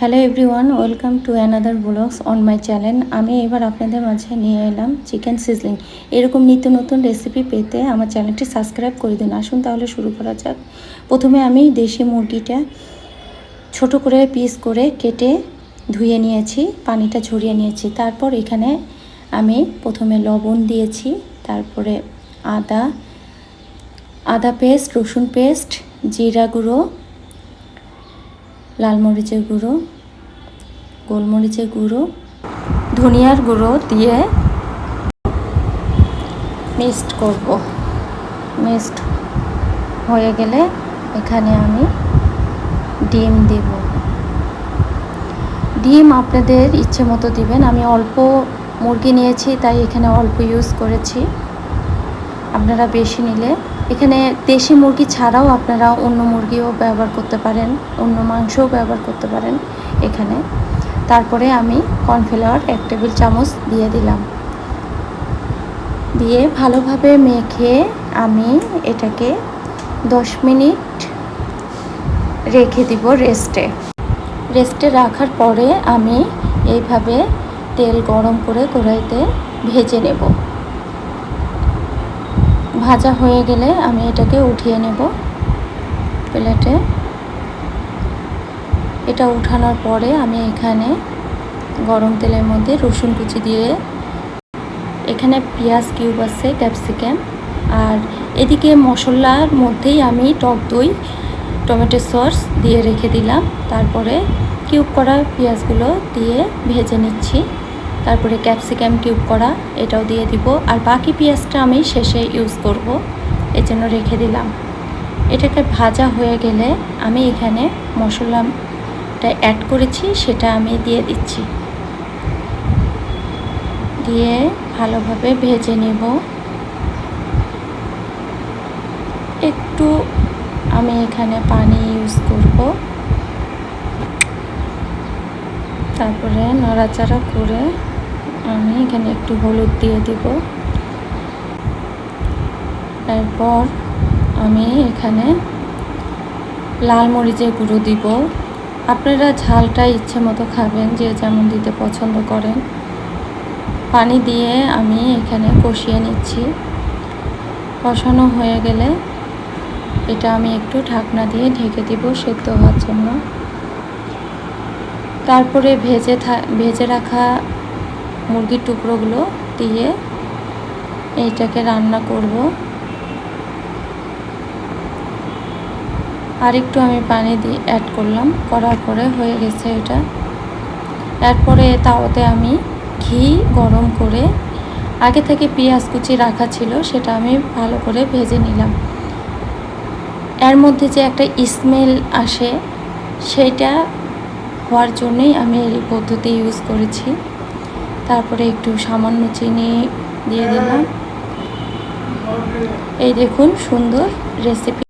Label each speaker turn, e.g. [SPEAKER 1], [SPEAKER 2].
[SPEAKER 1] Hello everyone welcome to another vlogs on my channel আমি এবার আপনাদের মাঝে নিয়ে এলাম চিকেন সিজলিং এরকম নিত্য নতুন রেসিপি পেতে আমার চ্যানেলটি সাবস্ক্রাইব করে দিন। আসুন তাহলে শুরু করা যাক। প্রথমে আমি দেশি মুরগিটা ছোট করে পিস করে কেটে ধুয়ে নিয়েছি, পানিটা ঝরিয়ে নিয়েছি। তারপর এখানে আমি প্রথমে লবণ দিয়েছি, তারপরে আদা আদা পেস্ট রসুন পেস্ট জিরা গুঁড়ো লাল মরিচের গুঁড়ো, গোলমরিচের গুঁড়ো, ধনিয়ার গুঁড়ো দিয়ে মিক্সড করব। মিক্সড হয়ে গেলে এখানে আমি ডিম দেব। ডিম আপনাদের ইচ্ছে মতো দিবেন। আমি অল্প মুরগি নিয়েছি, তাই এখানে অল্প ইউজ করেছি। আপনারা বেশি নিলে। এখানে দেশি মুরগি ছাড়াও আপনারা অন্য মুরগিও ব্যবহার করতে পারেন, অন্য মাংসও ব্যবহার করতে পারেন এখানে। তারপরে আমি কর্নফ্লাওয়ার এক টেবিল চামচ দিয়ে দিলাম। দিয়ে ভালোভাবে মেখে আমি এটাকে দশ মিনিট রেখে দিব রেস্টে। রেস্টে রাখার পরে আমি এইভাবে তেল গরম করে কড়াইতে ভেজে নেব। ভাজা হয়ে গেলে আমি এটাকে উঠিয়ে নেব প্লেটে। এটা উঠানোর পরে আমি এখানে গরম তেলের মধ্যে রসুন কুচি দিয়ে, এখানে পেঁয়াজ কিউব আছে, ক্যাপসিকাম, আর এদিকে মশলার মধ্যেই আমি টক দই, টমেটো সস দিয়ে রেখে দিলাম। তারপরে কিউব করা পেঁয়াজগুলো দিয়ে ভেজে নিচ্ছি। তারপরে ক্যাপসিকাম কিউব করা, এটাও দিয়ে দিব। আর বাকি পেঁয়াজটা আমি শেষে ইউজ করব, এর জন্য রেখে দিলাম। এটাকে ভাজা হয়ে গেলে আমি এখানে মশলাটা অ্যাড করেছি, সেটা আমি দিয়ে দিচ্ছি। দিয়ে ভালোভাবে ভেজে নেব। একটু আমি এখানে পানি ইউজ করব। তারপরে নড়াচাড়া করে আমি এখানে একটু হলুদ দিয়ে দেব। এরপর আমি এখানে লাল মরিচের গুঁড়ো দিব। আপনারা ঝালটা ইচ্ছে মতো খাবেন, যে যেমন দিতে পছন্দ করেন। পানি দিয়ে আমি এখানে কষিয়ে নিচ্ছি। কষানো হয়ে গেলে এটা আমি একটু ঢাকনা দিয়ে ঢেকে দিব সেদ্ধ হওয়ার জন্য। তারপরে ভেজে ভেজে রাখা মুরগির টুকরোগুলো দিয়ে এইটাকে রান্না করব। আর একটু আমি পানি দিয়ে অ্যাড করলাম, করার পরে হয়ে গেছে এটা। এরপরে তাওতে আমি ঘি গরম করে আগে থেকে পেঁয়াজ কুচি রাখা ছিল, সেটা আমি ভালো করে ভেজে নিলাম। এর মধ্যে যে একটা স্মেল আসে, সেটা হওয়ার জন্যই আমি এই পদ্ধতি ইউজ করেছি। তারপরে একটু সামান্য চিনি দিয়ে দিলাম। এই দেখুন সুন্দর রেসিপি